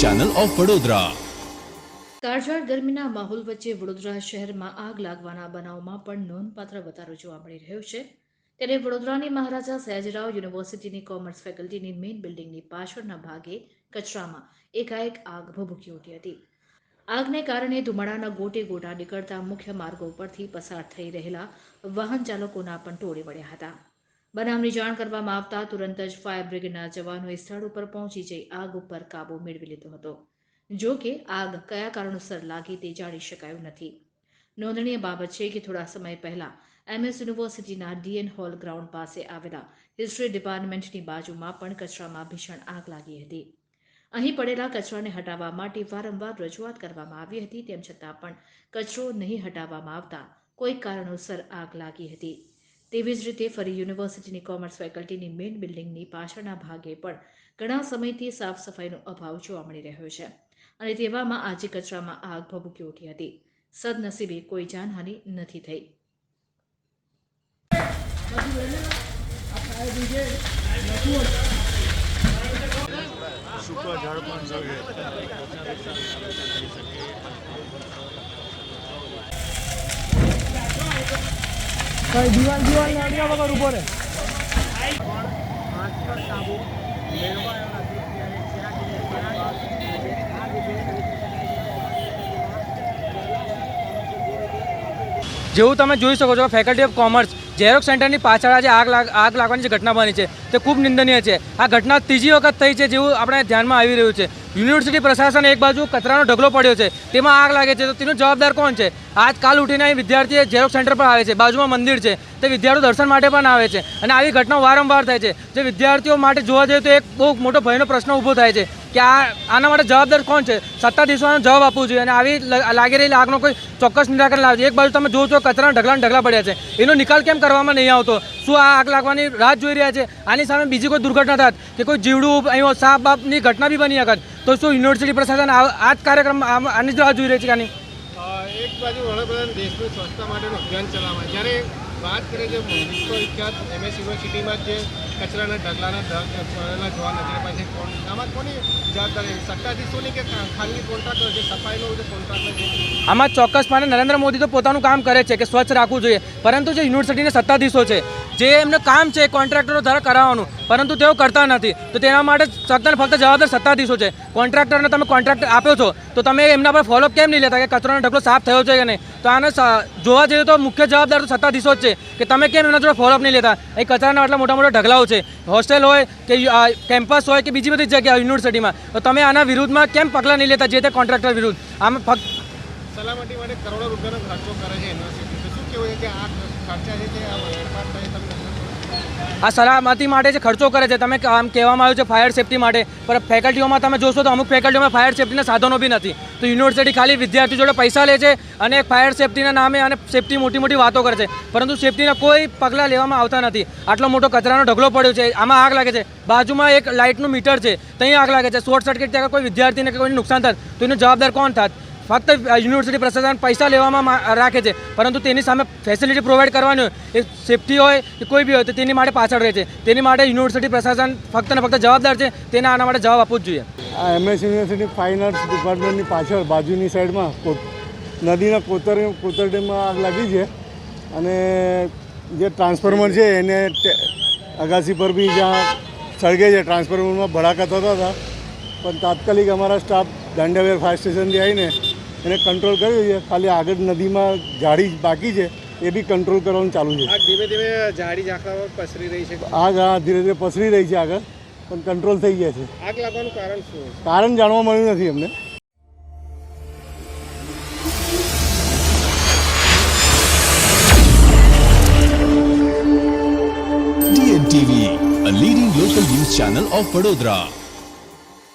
Channel of Vadodara કાળઝાળ ગરમીના માહોલ વચ્ચે વડોદરા શહેરમાં આગ લાગવાના બનાવમાં પણ નોંધપાત્ર વધારો જોવા મળી રહ્યો છે. ત્યારે વડોદરાની મહારાજા સયાજીરાવ યુનિવર્સિટીની કોમર્સ ફેકલ્ટીની મેઇન બિલ્ડિંગની પાછળના ભાગે કચરામાં એકાએક આગ ભભૂકી ઉઠી હતી. આગને કારણે ધુમાડાના ગોટે ગોટા નીકળતા મુખ્ય માર્ગો પરથી પસાર થઈ રહેલા વાહન ચાલકોના પણ ટોળે વળ્યા હતા. બનાવની જાણ કરવામાં આવતા તુરંત જ ફાયર બ્રિગેડના જવાનોએ સ્થળ ઉપર પહોંચી જઈ આગ ઉપર કાબુ મેળવી લીધો હતો. જો કે આગ કયા કારણોસર લાગી તે જાણી શકાયું નથી. નોંધનીય બાબત છે કે થોડા સમય પહેલા એમએસ યુનિવર્સિટીના ડીએન હોલ ગ્રાઉન્ડ પાસે આવેલા હિસ્ટ્રી ડિપાર્ટમેન્ટની બાજુમાં પણ કચરામાં ભીષણ આગ લાગી હતી. અહીં પડેલા કચરાને હટાવવા માટે વારંવાર રજૂઆત કરવામાં આવી હતી, તેમ છતાં પણ કચરો નહીં હટાવવામાં આવતા કોઈ કારણોસર આગ લાગી હતી. તેવી જ રીતે ફરી યુનિવર્સિટીની કોમર્સ ફેકલ્ટીની મેઇન બિલ્ડિંગની પાછળના ભાગે પણ ઘણા સમયથી સાફ સફાઈનો અભાવ જોવા મળી રહ્યો છે. અને તેવામાં આજે કચરામાં આગ ભભૂકી ઉઠી હતી. સદનસીબે કોઈ જાનહાનિ નથી થઈ. સૂકા ઝાડ પણ કઈ દિવાલ દિવાલ ને અડ્યા વગર ઊભો જેવું તમે જોઈ શકો છો ફેકલ્ટી ઓફ કોમર્સ ઝેરોક્સ સેન્ટરની પાછળ આજે આગ લાગ, આગ લાગવાની જે ઘટના બની છે, તે ખૂબ નિંદનીય છે. આ ઘટના ત્રીજી વખત થઈ છે જેવું આપણે ધ્યાનમાં આવી રહ્યું છે. યુનિવર્સિટી પ્રશાસન એક બાજુ કચરાનો ઢગલો પડ્યો છે, તેમાં આગ લાગે છે, તો તેનો જવાબદાર કોણ છે? આજ કાલ ઉઠીને અહીં વિદ્યાર્થી ઝેરોક્ષ સેન્ટર પર આવે છે, બાજુમાં મંદિર છે, તે વિદ્યાર્થીઓ દર્શન માટે પણ આવે છે. અને આવી ઘટનાઓ વારંવાર થાય છે, જે વિદ્યાર્થીઓ માટે જોવા જઈએ તો એક બહુ મોટો ભયનો પ્રશ્ન ઊભો થાય છે. કે આ આના માટે જવાબદાર કોણ છે? સત્તાધીશોનો જવાબ આપવો જોઈએ અને આવી લાગી રહેલી આગનો કોઈ ચોક્કસ નિરાકરણ લાવજો એક બાજુ તમે જોવો છો કચરાના ઢગલાને ઢગલા પડ્યા છે. એનો નિકાલ કેમ કરવામાં નહીં આવતો? શું આ આગ લાગવાની રાહ જોઈ રહ્યા છે? આની સામે બીજી કોઈ દુર્ઘટના થાત કે કોઈ જીવડું અહીં સાપ બાપની ઘટના બી બની શકત તો શું યુનિવર્સિટી પ્રશાસન આ જ કાર્યક્રમ આની જ રાહ જોઈ રહી છે આની? વડાપ્રધાન દેશની સ્વચ્છતા માટેનું અભિયાન ચલાવવા. જ્યારે વાત કરીએ જે વિશ્વવિખ્યાત એમએસ યુનિવર્સિટીમાં જે કચરાના ઢગલાના ઢગ જોવા નજરે પાસે આમાં કોની જવાબદારી? સત્તાધીશોની કે ખાનગી કોન્ટ્રાક્ટર જે સફાઈનો જે કોન્ટ્રાક્ટર છે? આમાં ચોક્કસપણે નરેન્દ્ર મોદી તો પોતાનું કામ કરે છે કે સ્વચ્છ રાખવું જોઈએ. પરંતુ જે યુનિવર્સિટીના સત્તાધીશો છે, જે એમનું કામ છે કોન્ટ્રાક્ટરો દ્વારા કરાવવાનું, પરંતુ તેઓ કરતા નથી. તો તેના માટે ફક્ત ફક્ત જવાબદાર સત્તાધીશો છે. કોન્ટ્રાક્ટરને તમે કોન્ટ્રાક્ટ આપ્યો છો, તો તમે એમના પર ફોલોઅપ કેમ નહીં લેતા કે કચરાનો ઢગલો સાફ થયો છે કે નહીં? તો આને જોવા જઈએ તો મુખ્ય જવાબદાર તો સત્તાધીશો જ છે કે તમે કેમ એમના જોડે ફોલોઅપ નહીં લેતા? એ કચરાના આટલા મોટા મોટા ઢગલાઓ છે હોસ્ટેલ હોય કે કેમ્પસ હોય કે બીજી બધી જગ્યા યુનિવર્સિટીમાં, તો તમે આના વિરુદ્ધમાં કેમ પગલાં નહીં લેતા જે તે કોન્ટ્રાક્ટર વિરુદ્ધ? આમ ફક્ત સલામતી માટે કરોડો રૂપિયાનો ખર્ચો કરે છે શું કહેવું છે કે આ ખર્ચા છે આ થાય સલામતી માટે જે ખર્ચો કરે છે, તમે આમ કહેવામાં આવ્યું છે ફાયર સેફટી માટે, પણ ફેકલ્ટીઓમાં તમે જોશો તો અમુક ફેકલ્ટીઓમાં ફાયર સેફટીના સાધનો બી નથી. તો યુનિવર્સિટી ખાલી વિદ્યાર્થીઓ જોડે પૈસા લે છે અને ફાયર સેફટીના નામે અને સેફટી મોટી મોટી વાતો કરે છે. પરંતુ સેફટીના કોઈ પગલાં લેવામાં આવતા નથી. આટલો મોટો કચરાનો ઢગલો પડ્યો છે, આમાં આગ લાગે છે. બાજુમાં એક લાઇટનું મીટર છે, ત્યાં આગ લાગે છે. શોર્ટ સર્કિટ ત્યાં કોઈ વિદ્યાર્થીને કોઈ નુકસાન થાય તો એનો જવાબદાર કોણ થાત? ફક્ત યુનિવર્સિટી પ્રશાસન પૈસા લેવામાં રાખે છે. પરંતુ તેની સામે ફેસિલિટી પ્રોવાઈડ કરવાની હોય, એ સેફટી હોય કે કોઈ બી હોય, તો તેની માટે પાછળ રહે છે. તેની માટે યુનિવર્સિટી પ્રશાસન ફક્ત ને ફક્ત જવાબદાર છે, તેને આના માટે જવાબ આપવો જ જોઈએ. આ એમએસ યુનિવર્સિટી ફાઇન આર્ટ્સ ડિપાર્ટમેન્ટની પાછળ, બાજુની સાઈડમાં નદીના કોતર કોતરડીમાં આગ લાગી છે. અને જે ટ્રાન્સફોર્મર છે, એને અગાસી પર બી જ્યાં સળગે છે ટ્રાન્સફોર્મરમાં ભડાકા થતા હતા. પણ તાત્કાલિક અમારા સ્ટાફ દાંડિયાવેર ફાયર સ્ટેશનથી આવીને એને કંટ્રોલ કર્યું છે ખાલી આગળ નદીમાં જાળી બાકી છે એ બી કંટ્રોલ કરવાનું ચાલુ છે. આગ ધીમે ધીમે ઝાડી ઝાંખરા પસરી રહી છે. આગ આ ધીરે ધીરે પસરી રહી છે આગળ પણ કંટ્રોલ થઈ ગયા છે. આગ લાગવાનું કારણ શું કારણ જાણવા મળ્યું નથી અમને. TNTV a leading local news channel of Vadodara